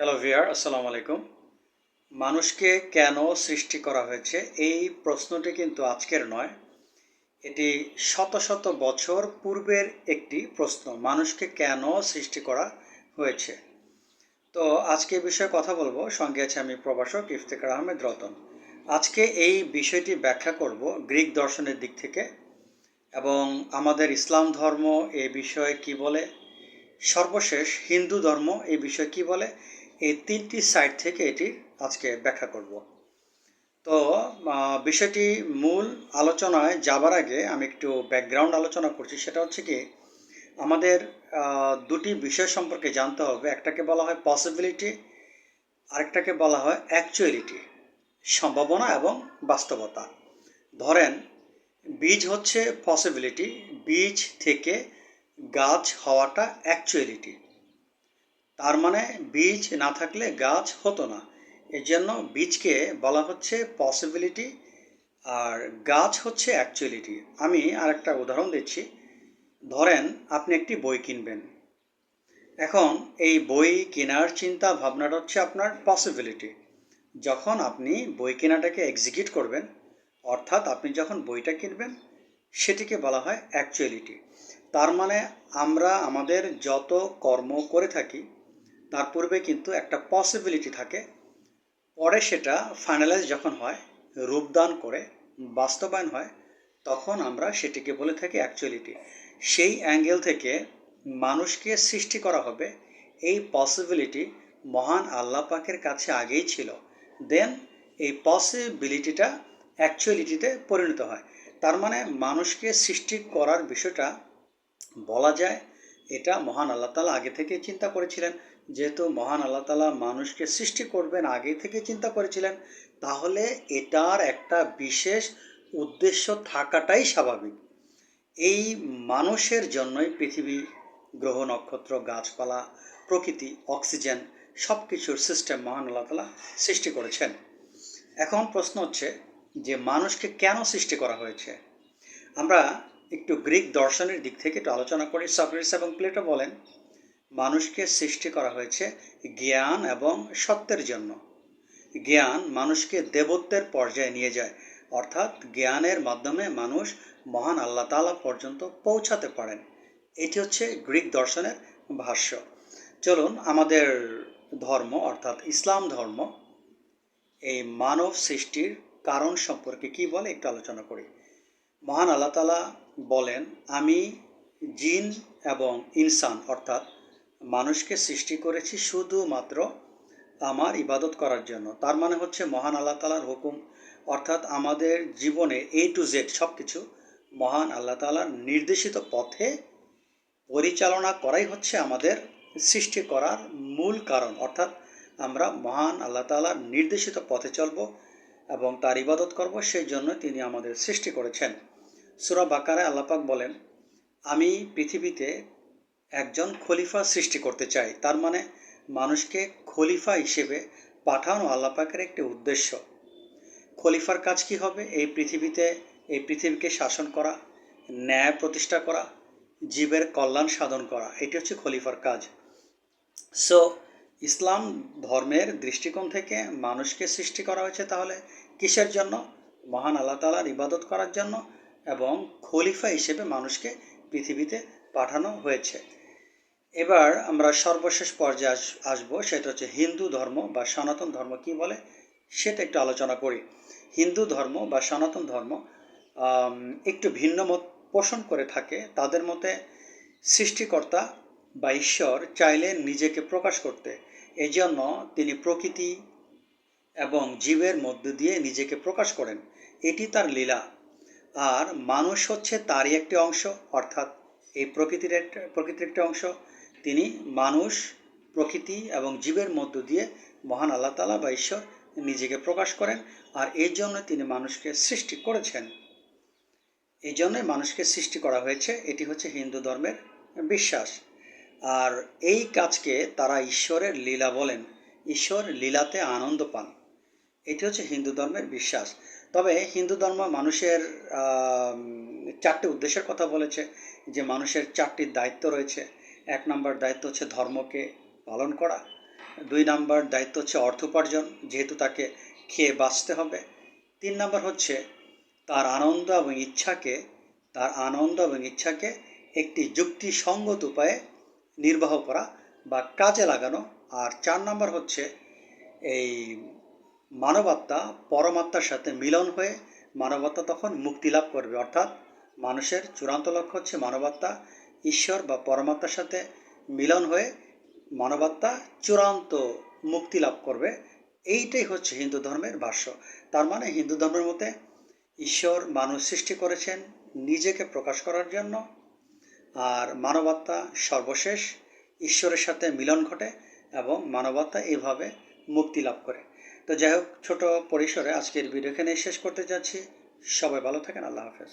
Hello ভিয়ার আসসালামু আলাইকুম মানুষকে কেন সৃষ্টি করা হয়েছে? এই প্রশ্নটি কিন্তু আজকের নয়। এটি শত শত বছর পূর্বের একটি প্রশ্ন, মানুষকে কেন সৃষ্টি করা হয়েছে? তো আজকে এই বিষয়ে কথা বলব। সঙ্গে আছে আমি প্রভাষক ইফতেখার আহমেদ রতন। আজকে এই বিষয়টি ব্যাখ্যা করব গ্রিক দর্শনের দিক থেকে এবং আমাদের ইসলাম ধর্ম এই বিষয়ে কি বলে, সর্বশেষ হিন্দু ধর্ম এই বিষয়ে কি বলে এই তিনটি সাইড থেকে এটি আজকে ব্যাখ্যা করব। তো বিষয়টি মূল আলোচনায় যাবার আগে আমি একটু ব্যাকগ্রাউন্ড আলোচনা করছি। সেটা হচ্ছে কি, আমাদের দুটি বিষয় সম্পর্কে জানতে হবে। একটাকে বলা হয় পসিবিলিটি আরেকটাকে বলা হয় অ্যাকচুয়ালিটি সম্ভাবনা এবং বাস্তবতা। ধরেন, বীজ হচ্ছে পসিবিলিটি বীজ থেকে গাছ হওয়াটা অ্যাকচুয়ালিটি তার মানে বীজ না থাকলে গাছ হতো না। এর জন্য বীজকে বলা হচ্ছে পসিবিলিটি আর গাছ হচ্ছে অ্যাকচুয়ালিটি আমি আরেকটা উদাহরণ দিচ্ছি। ধরেন আপনি একটি বই কিনবেন। এখন এই বই কেনার চিন্তা ভাবনাটা হচ্ছে আপনার পসিবিলিটি যখন আপনি বই কেনাটাকে এক্সিকিউট করবেন, অর্থাৎ আপনি যখন বইটা কিনবেন, সেটিকে বলা হয় অ্যাকচুয়ালিটি তার মানে আমরা আমাদের যত কর্ম করে থাকি তার পূর্বে কিন্তু একটা পসিবিলিটি থাকে। পরে সেটা ফাইনালাইজ যখন হয়, রূপদান করে, বাস্তবায়ন হয়, তখন আমরা সেটিকে বলে থাকি অ্যাকচুয়ালিটি সেই অ্যাঙ্গেল থেকে মানুষকে সৃষ্টি করা হবে এই পসিবিলিটি মহান আল্লাহ পাকের কাছে আগেই ছিল। দেন এই পসিবিলিটিটা অ্যাকচুয়ালিটিতে পরিণত হয়। তার মানে মানুষকে সৃষ্টি করার বিষয়টা বলা যায়, এটা মহান আল্লাহ তালা আগে থেকে চিন্তা করেছিলেন। যেহেতু মহান আল্লাহ তালা মানুষকে সৃষ্টি করবেন আগে থেকে চিন্তা করেছিলেন, তাহলে এটার একটা বিশেষ উদ্দেশ্য থাকাটাই স্বাভাবিক। এই মানুষের জন্যই পৃথিবী, গ্রহ, নক্ষত্র, গাছপালা, প্রকৃতি, অক্সিজেন সব কিছুর সিস্টেম মহান আল্লাহ তালা সৃষ্টি করেছেন। এখন প্রশ্ন হচ্ছে যে মানুষকে কেন সৃষ্টি করা হয়েছে? আমরা একটু গ্রিক দর্শনের দিক থেকে একটু আলোচনা করি, সক্রেটিস এবং প্লেটো বলেন মানুষকে সৃষ্টি করা হয়েছে জ্ঞান এবং সত্যের জন্য। জ্ঞান মানুষকে দেবত্বের পর্যায়ে নিয়ে যায়, অর্থাৎ জ্ঞানের মাধ্যমে মানুষ মহান আল্লাহ তাআলা পর্যন্ত পৌঁছাতে পারেন। এটি হচ্ছে গ্রিক দর্শনের ভাষ্য। চলুন আমাদের ধর্ম, অর্থাৎ ইসলাম ধর্ম, এই মানব সৃষ্টির কারণ সম্পর্কে কি বলে একটু আলোচনা করি। মহান আল্লাহ তালা বলেন, আমি জিন এবং ইনসান, অর্থাৎ মানুষকে সৃষ্টি করেছি শুধুমাত্র আমার ইবাদত করার জন্য। তার মানে হচ্ছে মহান আল্লাহ তালার হুকুম, অর্থাৎ আমাদের জীবনে এ টু জেড সব কিছু মহান আল্লাহ তালার নির্দেশিত পথে পরিচালনা করাই হচ্ছে আমাদের সৃষ্টি করার মূল কারণ। অর্থাৎ আমরা মহান আল্লাহ তালার নির্দেশিত পথে চলব এবং তার ইবাদত করব, সেই জন্য তিনি আমাদের সৃষ্টি করেছেন। সুরা বাকারে আল্লাপাক বলেন, আমি পৃথিবীতে একজন খলিফা সৃষ্টি করতে চাই তার মানে মানুষকে খলিফা হিসেবে পাঠানো আল্লাপাকের একটি উদ্দেশ্য। খলিফার কাজ কি হবে? এই পৃথিবীতে, এই পৃথিবীকে শাসন করা, ন্যায় প্রতিষ্ঠা করা, জীবের কল্যাণ সাধন করা, এটি হচ্ছে খলিফার কাজ। সো ইসলাম ধর্মের দৃষ্টিকোণ থেকে মানুষকে সৃষ্টি করা হয়েছে তাহলে কিসের জন্য? মহান আল্লাহ তালার ইবাদত করার জন্য এবং খলিফা হিসেবে মানুষকে পৃথিবীতে পাঠানো হয়েছে। এবার আমরা সর্বশেষ পর্যায়ে আস আসব, সেটা হচ্ছে হিন্দু ধর্ম বা সনাতন ধর্ম কি বলে সেটা একটু আলোচনা করি। হিন্দু ধর্ম বা সনাতন ধর্ম একটু ভিন্ন মত পোষণ করে থাকে। তাদের মতে সৃষ্টিকর্তা বা ঈশ্বর চাইলেন নিজেকে প্রকাশ করতে। এই জন্য তিনি প্রকৃতি এবং জীবের মধ্য দিয়ে নিজেকে প্রকাশ করেন। এটি তার লীলা। আর মানুষ হচ্ছে তারই একটি অংশ, অর্থাৎ এই প্রকৃতির একটা প্রকৃতির একটি অংশ। তিনি মানুষ, প্রকৃতি এবং জীবের মধ্য দিয়ে মহান আল্লাহ তালা বা ঈশ্বর নিজেকে প্রকাশ করেন আর এই জন্য তিনি মানুষকে সৃষ্টি করেছেন। এই জন্যই মানুষকে সৃষ্টি করা হয়েছে, এটি হচ্ছে হিন্দু ধর্মের বিশ্বাস। আর এই কাজকে তারা ঈশ্বরের লীলা বলেন, ঈশ্বর লীলাতে আনন্দ পান। এটি হচ্ছে হিন্দু ধর্মের বিশ্বাস। তবে হিন্দু ধর্ম মানুষের চারটি উদ্দেশ্যের কথা বলেছে, যে মানুষের চারটি দায়িত্ব রয়েছে। এক নম্বর দায়িত্ব হচ্ছে ধর্মকে পালন করা। দুই নাম্বার দায়িত্ব হচ্ছে অর্থ উপার্জন, যেহেতু তাকে খেয়ে বাঁচতে হবে। তিন নাম্বার হচ্ছে তার আনন্দ এবং ইচ্ছাকে, তার আনন্দ এবং ইচ্ছাকে একটি যুক্তিসঙ্গত উপায়ে নির্বাহ করা বা কাজে লাগানো। আর চার নাম্বার হচ্ছে এই মানবাত্মা, পরমাত্মার সাথে মিলন হয়ে মানবাত্মা তখন মুক্তি লাভ করবে। অর্থাৎ মানুষের চূড়ান্ত লক্ষ্য হচ্ছে মানবাত্মা। ঈশ্বর বা পরমাত্মার সাথে মিলন হয়ে মানবাত্মা চূড়ান্ত মুক্তি লাভ করবে। এইটাই হচ্ছে হিন্দু ধর্মের ভাষ্য। তার মানে হিন্দু ধর্মের মতে ঈশ্বর মানুষ সৃষ্টি করেছেন নিজেকে প্রকাশ করার জন্য, আর মানবাত্মা সর্বশেষ ঈশ্বরের সাথে মিলন ঘটে এবং মানবাত্মা এইভাবে মুক্তি লাভ করে। তো যাই হোক, ছোটো পরিসরে আজকের ভিডিও এখানে শেষ করতে যাচ্ছি। সবাই ভালো থাকেন, আল্লাহ হাফেজ।